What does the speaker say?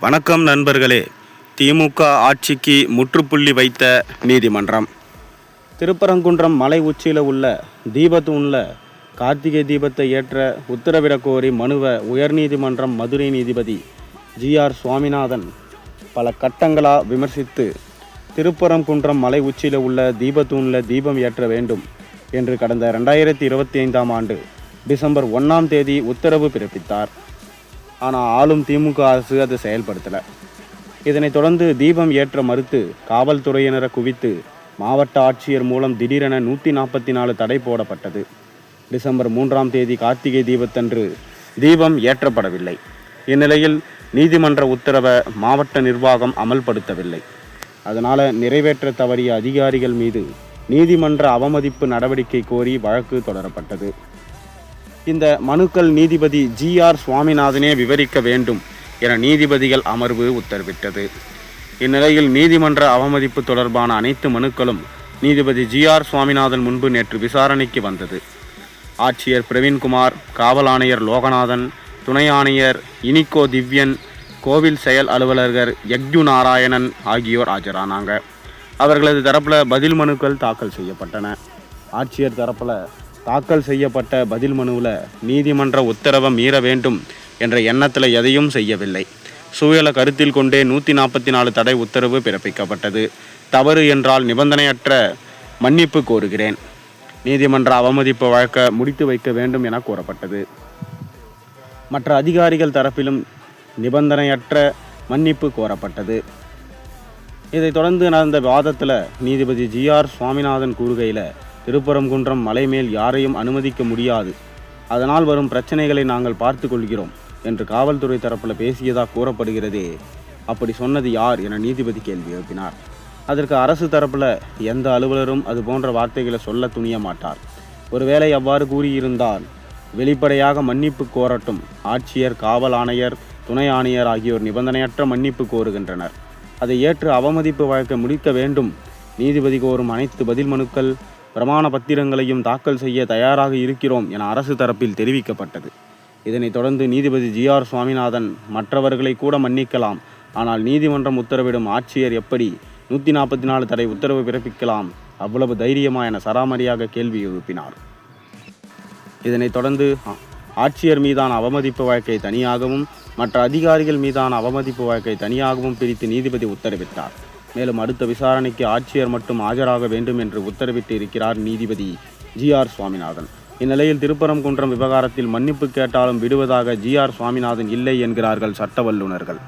வணக்கம் நண்பர்களே. திமுக ஆட்சிக்கு முற்றுப்புள்ளி வைத்த நீதிமன்றம். திருப்பரங்குன்றம் மலை உச்சியில் உள்ள தீபத்தூணில் கார்த்திகை தீபத்தை ஏற்ற உத்தரவிடக் கோரி மனுவை உயர்நீதிமன்றம் மதுரை நீதிபதி ஜி ஆர் சுவாமிநாதன் பல கட்டங்களாக விமர்சித்து திருப்பரங்குன்றம் மலை உச்சியில் உள்ள தீபத்தூணில் தீபம் ஏற்ற வேண்டும் என்று கடந்த ரெண்டாயிரத்தி இருபத்தி ஐந்தாம் ஆண்டு டிசம்பர் ஒன்றாம் தேதி உத்தரவு பிறப்பித்தார். ஆனால் ஆளும் திமுக அரசு அதை செயல்படுத்தலை. இதனைத் தொடர்ந்து தீபம் ஏற்ற மறுத்து காவல்துறையினரை குவித்து மாவட்ட ஆட்சியர் மூலம் திடீரென நூற்றி நாற்பத்தி நாலு தடை போடப்பட்டது. டிசம்பர் மூன்றாம் தேதி கார்த்திகை தீபத்தன்று தீபம் ஏற்றப்படவில்லை. இந்நிலையில் நீதிமன்ற உத்தரவை மாவட்ட நிர்வாகம் அமல்படுத்தவில்லை. அதனால் நிறைவேற்ற தவறிய அதிகாரிகள் மீது நீதிமன்ற அவமதிப்பு நடவடிக்கை கோரி வழக்கு தொடரப்பட்டது. இந்த மனுக்கள் நீதிபதி ஜிஆர் சுவாமிநாதனே விவரிக்க வேண்டும் என நீதிபதிகள் அமர்வு உத்தரவிட்டது. இந்நிலையில் நீதிமன்ற அவமதிப்பு தொடர்பான அனைத்து மனுக்களும் நீதிபதி ஜி ஆர் சுவாமிநாதன் முன்பு நேற்று விசாரணைக்கு வந்தது. ஆட்சியர் பிரவீன்குமார் காவல் ஆணையர் லோகநாதன் துணை ஆணையர் இனிகோ திவ்யன் கோவில் செயல் அலுவலர்கள் யக்யு நாராயணன் ஆகியோர் ஆஜரானாங்க. அவர்களது தரப்பில் பதில் மனுக்கள் தாக்கல் செய்யப்பட்டன. ஆட்சியர் தரப்பில் தாக்கல் செய்யப்பட்ட பதில் மனுவில் நீதிமன்ற உத்தரவை மீற வேண்டும் என்ற எண்ணத்தில் எதையும் செய்யவில்லை. சூழலை கருத்தில் கொண்டே நூற்றி நாற்பத்தி நாலு தடை உத்தரவு பிறப்பிக்கப்பட்டது. தவறு என்றால் நிபந்தனையற்ற மன்னிப்பு கோருகிறேன். நீதிமன்ற அவமதிப்பு வழக்க முடித்து வைக்க வேண்டும் என கூறப்பட்டது. மற்ற அதிகாரிகள் தரப்பிலும் நிபந்தனையற்ற மன்னிப்பு கோரப்பட்டது. இதைத் தொடர்ந்து நடந்த வாதத்தில் நீதிபதி ஜி ஆர் சுவாமிநாதன் கூறுகையில் திருப்பரங்குன்றம் மலை மேல் யாரையும் அனுமதிக்க முடியாது. அதனால் வரும் பிரச்சனைகளை நாங்கள் பார்த்து கொள்கிறோம் என்று காவல்துறை தரப்பில் பேசியதாக கூறப்படுகிறதே. அப்படி சொன்னது யார்? என நீதிபதி கேள்வி எழுப்பினார். அதற்கு அரசு தரப்பில் எந்த அலுவலரும் அது போன்ற வார்த்தைகளை சொல்ல துணிய மாட்டார். ஒருவேளை அவ்வாறு கூறியிருந்தால் வெளிப்படையாக மன்னிப்பு கோரட்டும். ஆட்சியர் காவல் ஆணையர் துணை ஆணையர் ஆகியோர் நிபந்தனையற்ற மன்னிப்பு கோருகின்றனர். அதை ஏற்று அவமதிப்பு வழக்கை முடிக்க வேண்டும். நீதிபதி கோரும் அனைத்து பதில் மனுக்கள் பிரமாண பத்திரங்களையும் தாக்கல் செய்ய தயாராக இருக்கிறோம் என அரசு தரப்பில் தெரிவிக்கப்பட்டது. இதனைத் தொடர்ந்து நீதிபதி ஜி ஆர் சுவாமிநாதன் மற்றவர்களை கூட மன்னிக்கலாம். ஆனால் நீதிமன்றம் உத்தரவிடும் ஆட்சியர் எப்படி நூற்றி நாற்பத்தி நாலு தடை உத்தரவு பிறப்பிக்கலாம்? அவ்வளவு தைரியமா என சராமரியாக கேள்வி எழுப்பினார். இதனைத் தொடர்ந்து ஆட்சியர் மீதான அவமதிப்பு வழக்கை தனியாகவும் மற்ற அதிகாரிகள் மீதான அவமதிப்பு வழக்கை தனியாகவும் பிரித்து நீதிபதி உத்தரவிட்டார். மேலும் அடுத்த விசாரணைக்கு ஆட்சியர் மட்டும் ஆஜராக வேண்டும் என்று உத்தரவிட்டு இருக்கிறார் நீதிபதி ஜி ஆர் சுவாமிநாதன். இந்நிலையில் திருப்பரங்குன்றம் விவகாரத்தில் மன்னிப்பு கேட்டாலும் விடுவதாக ஜி ஆர் சுவாமிநாதன் இல்லை என்கிறார்கள் சட்ட வல்லுநர்கள்